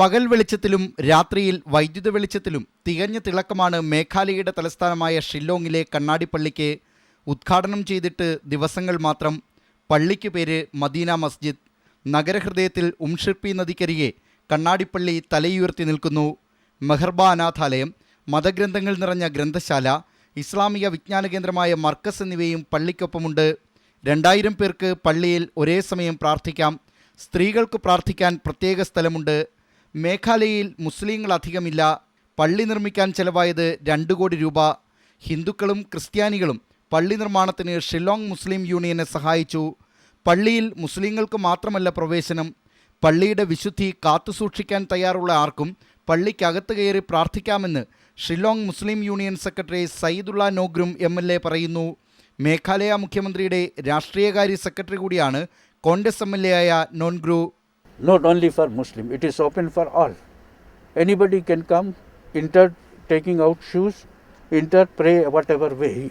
പകൽ വെളിച്ചത്തിലും രാത്രിയിൽ വൈദ്യുത വെളിച്ചത്തിലും തികഞ്ഞ തിളക്കമാണ് മേഘാലയയുടെ തലസ്ഥാനമായ ഷില്ലോങ്ങിലെ കണ്ണാടിപ്പള്ളിക്ക് ഉദ്ഘാടനം ചെയ്തിട്ട് ദിവസങ്ങൾ മാത്രം. പള്ളിക്ക് പേര് മദീന മസ്ജിദ്. നഗരഹൃദയത്തിൽ ഉംഷിർപ്പി നദിക്കരികെ കണ്ണാടിപ്പള്ളി തലയുയർത്തി നിൽക്കുന്നു. മെഹർബ അനാഥാലയം മതഗ്രന്ഥങ്ങൾ നിറഞ്ഞ ഗ്രന്ഥശാല ഇസ്ലാമിക വിജ്ഞാന കേന്ദ്രമായ മർക്കസ് എന്നിവയും പള്ളിക്കൊപ്പമുണ്ട്. രണ്ടായിരം പേർക്ക് പള്ളിയിൽ ഒരേ സമയം പ്രാർത്ഥിക്കാം. സ്ത്രീകൾക്ക് പ്രാർത്ഥിക്കാൻ പ്രത്യേക സ്ഥലമുണ്ട്. മേഘാലയയിൽ മുസ്ലിങ്ങൾ അധികമില്ല. പള്ളി നിർമ്മിക്കാൻ ചെലവായത് രണ്ട് കോടി രൂപ. ഹിന്ദുക്കളും ക്രിസ്ത്യാനികളും പള്ളി നിർമ്മാണത്തിന് ഷില്ലോങ് മുസ്ലിം യൂണിയനെ സഹായിച്ചു. പള്ളിയിൽ മുസ്ലിങ്ങൾക്ക് മാത്രമല്ല പ്രവേശനം. പള്ളിയുടെ വിശുദ്ധി കാത്തുസൂക്ഷിക്കാൻ തയ്യാറുള്ള ആർക്കും പള്ളിക്കകത്ത് കയറി പ്രാർത്ഥിക്കാമെന്ന് Shillong Muslim union secretary Sayyidulla Nongrum M L A പറയുന്നു. മേഘാലയ മുഖ്യമന്ത്രിയുടെ രാഷ്ട്രീയകാര്യ സെക്രട്ടറി കൂടിയാണ് കോൺഗ്രസ് എം എൽ എ ആയ നോൻഗ്രു. Not only for Muslim, it is open for all. Anybody can come, enter taking out shoes, enter, pray whatever way.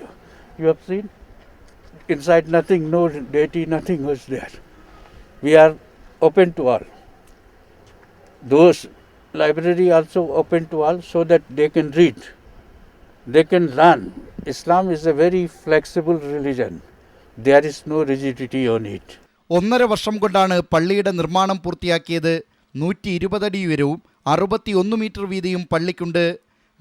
You, have seen? Inside nothing, no deity, nothing was there. We are open to all. Those library also open to all so that they can read, they can learn. Islam is a very flexible religion. There is no rigidity on it. ഒന്നര വർഷം കൊണ്ടാണ് പള്ളിയുടെ നിർമ്മാണം പൂർത്തിയാക്കിയത്. നൂറ്റി ഇരുപതടി ഉയരവും അറുപത്തിയൊന്ന് metre വീതിയും പള്ളിക്കുണ്ട്.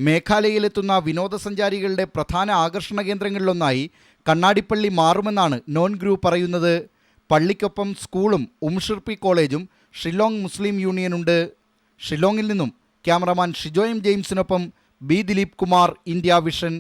മേഘാലയയിലെത്തുന്ന വിനോദസഞ്ചാരികളുടെ പ്രധാന ആകർഷണ കേന്ദ്രങ്ങളിലൊന്നായി കണ്ണാടിപ്പള്ളി മാറുമെന്നാണ് നോൺ ഗ്രൂ പറയുന്നത്. പള്ളിക്കൊപ്പം സ്കൂളും ഉംഷിർപ്പി കോളേജും ഷില്ലോങ് മുസ്ലിം യൂണിയനുണ്ട് ഷില്ലോങ്ങിൽ നിന്നും ക്യാമറമാൻ ഷിജോയം ജെയിംസിനൊപ്പം B Dileep Kumar India Vision.